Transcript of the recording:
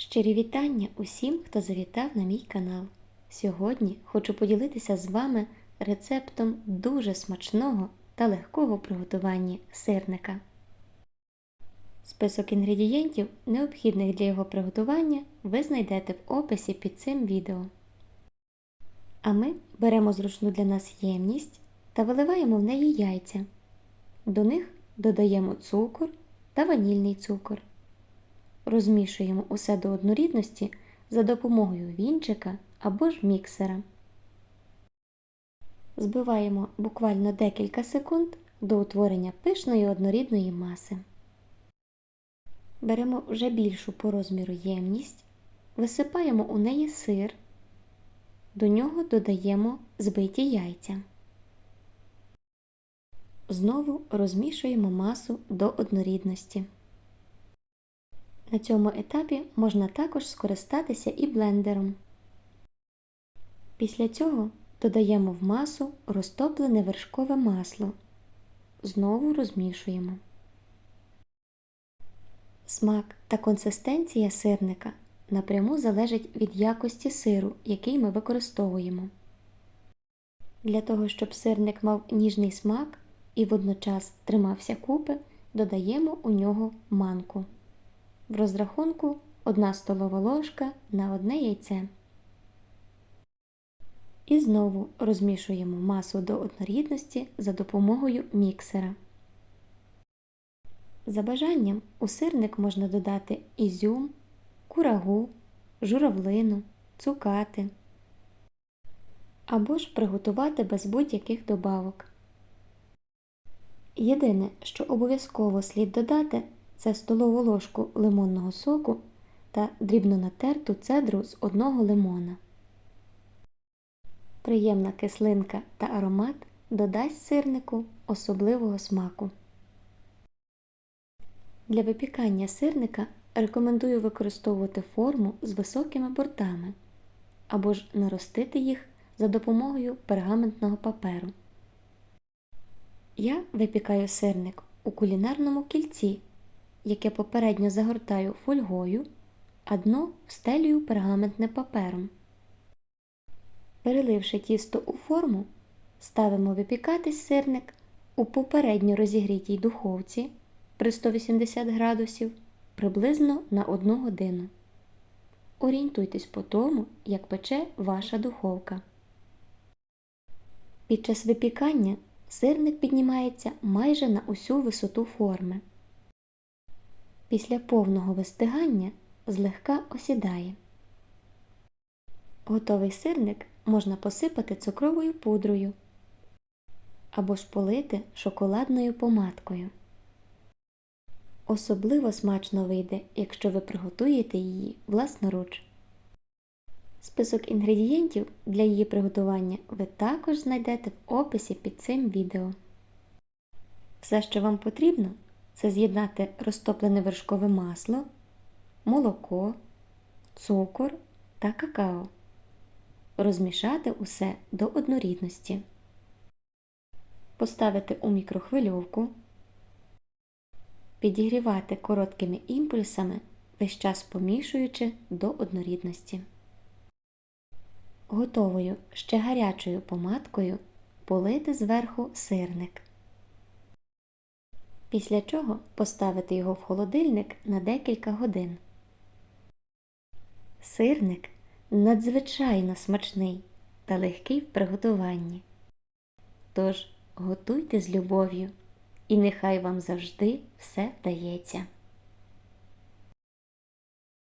Щирі вітання усім, хто завітав на мій канал. Сьогодні хочу поділитися з вами рецептом дуже смачного та легкого приготування сирника. Список інгредієнтів, необхідних для його приготування, ви знайдете в описі під цим відео. А ми беремо зручну для нас ємність та виливаємо в неї яйця. До них додаємо цукор та ванільний цукор. Розмішуємо усе до однорідності за допомогою вінчика або ж міксера. Збиваємо буквально декілька секунд до утворення пишної однорідної маси. Беремо вже більшу по розміру ємність, висипаємо у неї сир, до нього додаємо збиті яйця. Знову розмішуємо масу до однорідності. На цьому етапі можна також скористатися і блендером. Після цього додаємо в масу розтоплене вершкове масло. Знову розмішуємо. Смак та консистенція сирника напряму залежить від якості сиру, який ми використовуємо. Для того, щоб сирник мав ніжний смак і водночас тримався купи, додаємо у нього манку. В розрахунку 1 столова ложка на одне яйце. І знову розмішуємо масу до однорідності за допомогою міксера. За бажанням у сирник можна додати ізюм, курагу, журавлину, цукати або ж приготувати без будь-яких добавок. Єдине, що обов'язково слід додати, це столову ложку лимонного соку та дрібно натерту цедру з одного лимона. Приємна кислинка та аромат додасть сирнику особливого смаку. Для випікання сирника рекомендую використовувати форму з високими бортами або ж наростити їх за допомогою пергаментного паперу. Я випікаю сирник у кулінарному кільці, яке попередньо загортаю фольгою, а дно встелюю пергаментне папером. Переливши тісто у форму, ставимо випікатись сирник у попередньо розігрітій духовці при 180 градусів приблизно на 1 годину. Орієнтуйтесь по тому, як пече ваша духовка. Під час випікання сирник піднімається майже на усю висоту форми. Після повного вистигання злегка осідає. Готовий сирник можна посипати цукровою пудрою або ж полити шоколадною помадкою. Особливо смачно вийде, якщо ви приготуєте її власноруч. Список інгредієнтів для її приготування ви також знайдете в описі під цим відео. Все, що вам потрібно, це з'єднати розтоплене вершкове масло, молоко, цукор та какао. Розмішати усе до однорідності. Поставити у мікрохвильовку. Підігрівати короткими імпульсами, весь час помішуючи до однорідності. Готовою ще гарячою помадкою полити зверху сирник. Після чого поставити його в холодильник на декілька годин. Сирник надзвичайно смачний та легкий в приготуванні. Тож готуйте з любов'ю, і нехай вам завжди все вдається.